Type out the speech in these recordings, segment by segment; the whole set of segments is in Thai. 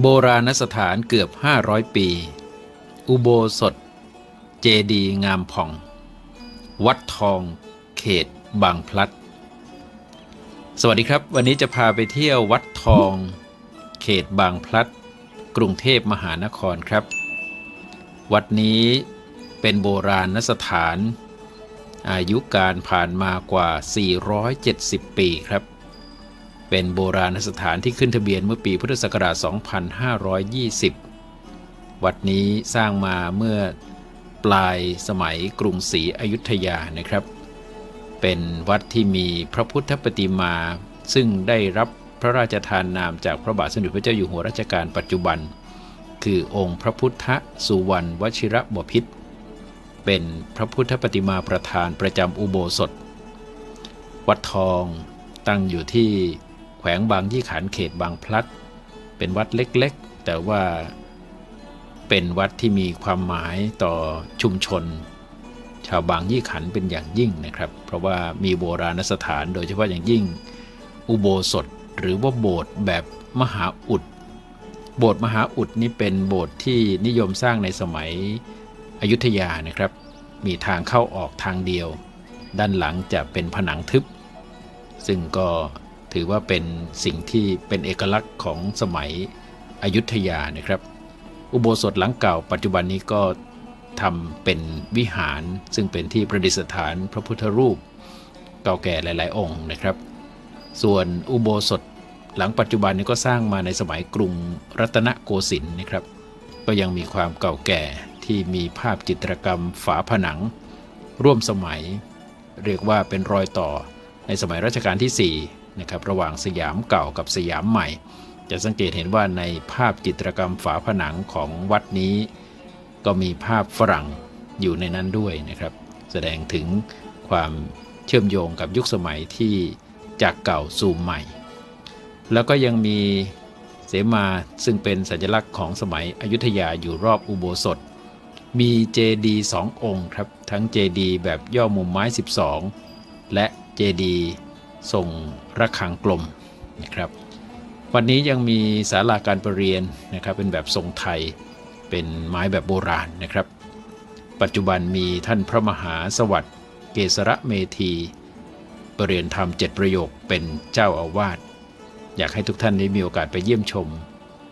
โบราณสถานเกือบ 500 ปี อุโบสถ เจดีงามผ่อง วัดทอง เขต บางพลัด สวัสดีครับ วันนี้จะพาไปเที่ยววัดทอง เขตบางพลัด กรุงเทพมหานครครับ วัดนี้เป็นโบราณสถาน อายุการผ่านมากว่า 470 ปีครับ เป็นโบราณสถานที่ขึ้นทะเบียนเมื่อปีพุทธศักราช 2520 วัดนี้สร้างมาเมื่อปลายสมัยกรุงศรีอยุธยานะครับ เป็นวัดที่มีพระพุทธปฏิมา ซึ่งได้รับพระราชทานนามจากพระบาทสมเด็จพระเจ้าอยู่หัวรัชกาลปัจจุบัน คือองค์พระพุทธสุวรรณวชิระบพิตรเป็นพระพุทธปฏิมาประธานประจำอุโบสถ วัดทองตั้งอยู่ที่ วงบางยี่ขันเขตบางพลัด เป็นวัดเล็กๆ แต่ว่าเป็นวัดที่มีความหมายต่อชุมชน ชาวบางยี่ขันเป็นอย่างยิ่งนะครับ เพราะว่ามีโบราณสถานโดยเฉพาะอย่างยิ่ง อุโบสถหรือว่าโบสถ์แบบมหาอุด โบสถ์มหาอุดนี่เป็นโบสถ์ที่นิยมสร้างในสมัยอยุธยานะครับ มีทางเข้าออกทางเดียว ด้านหลังจะเป็นผนังทึบ ซึ่งก็ ถือว่าเป็นสิ่งที่เป็นเอกลักษณ์ของสมัยอยุธยานะครับ อุโบสถหลังเก่า ปัจจุบันนี้ก็ทำเป็นวิหารซึ่งเป็นที่ประดิษฐานพระพุทธรูป เก่าแก่หลาย ๆ องค์นะครับ ส่วนอุโบสถหลังปัจจุบันนี้ก็สร้างมาในสมัยกรุงรัตนโกสินทร์นะครับ ก็ยังมีความเก่าแก่ที่มีภาพจิตรกรรมฝาผนัง ร่วมสมัย เรียกว่าเป็นรอยต่อในสมัยรัชกาลที่ 4 นะครับระหว่างสยามเก่ากับสยามใหม่ จะสังเกตเห็นว่าในภาพจิตรกรรมฝาผนังของวัดนี้ ก็มีภาพฝรั่งอยู่ในนั้นด้วยนะครับ แสดงถึงความเชื่อมโยงกับยุคสมัยที่จากเก่าสู่ใหม่ แล้วก็ยังมีเสมาซึ่งเป็นสัญลักษณ์ของสมัยอยุธยาอยู่รอบอุโบสถ มีเจดีสององค์ครับ ทั้งเจดีแบบย่อมุมไม้ 12 และเจดี ทรงระฆังกลมนะครับ วันนี้ยังมีศาลาการประเรียนนะครับ เป็นแบบทรงไทยเป็นไม้แบบโบราณนะครับ ปัจจุบันมีท่านพระมหาสวัสดิ์เกษระเมธีประเรียนธรรมเจ็ดประโยคเป็นเจ้าอาวาสอยากให้ทุกท่านได้มีโอกาสไปเยี่ยมชม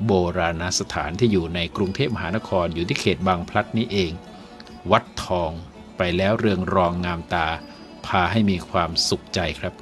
โบราณสถานที่อยู่ในกรุงเทพมหานครอยู่ที่เขตบางพลัดนี้เอง วัดทองไปแล้วเรืองรองงามตา พาให้มีความสุขใจครับ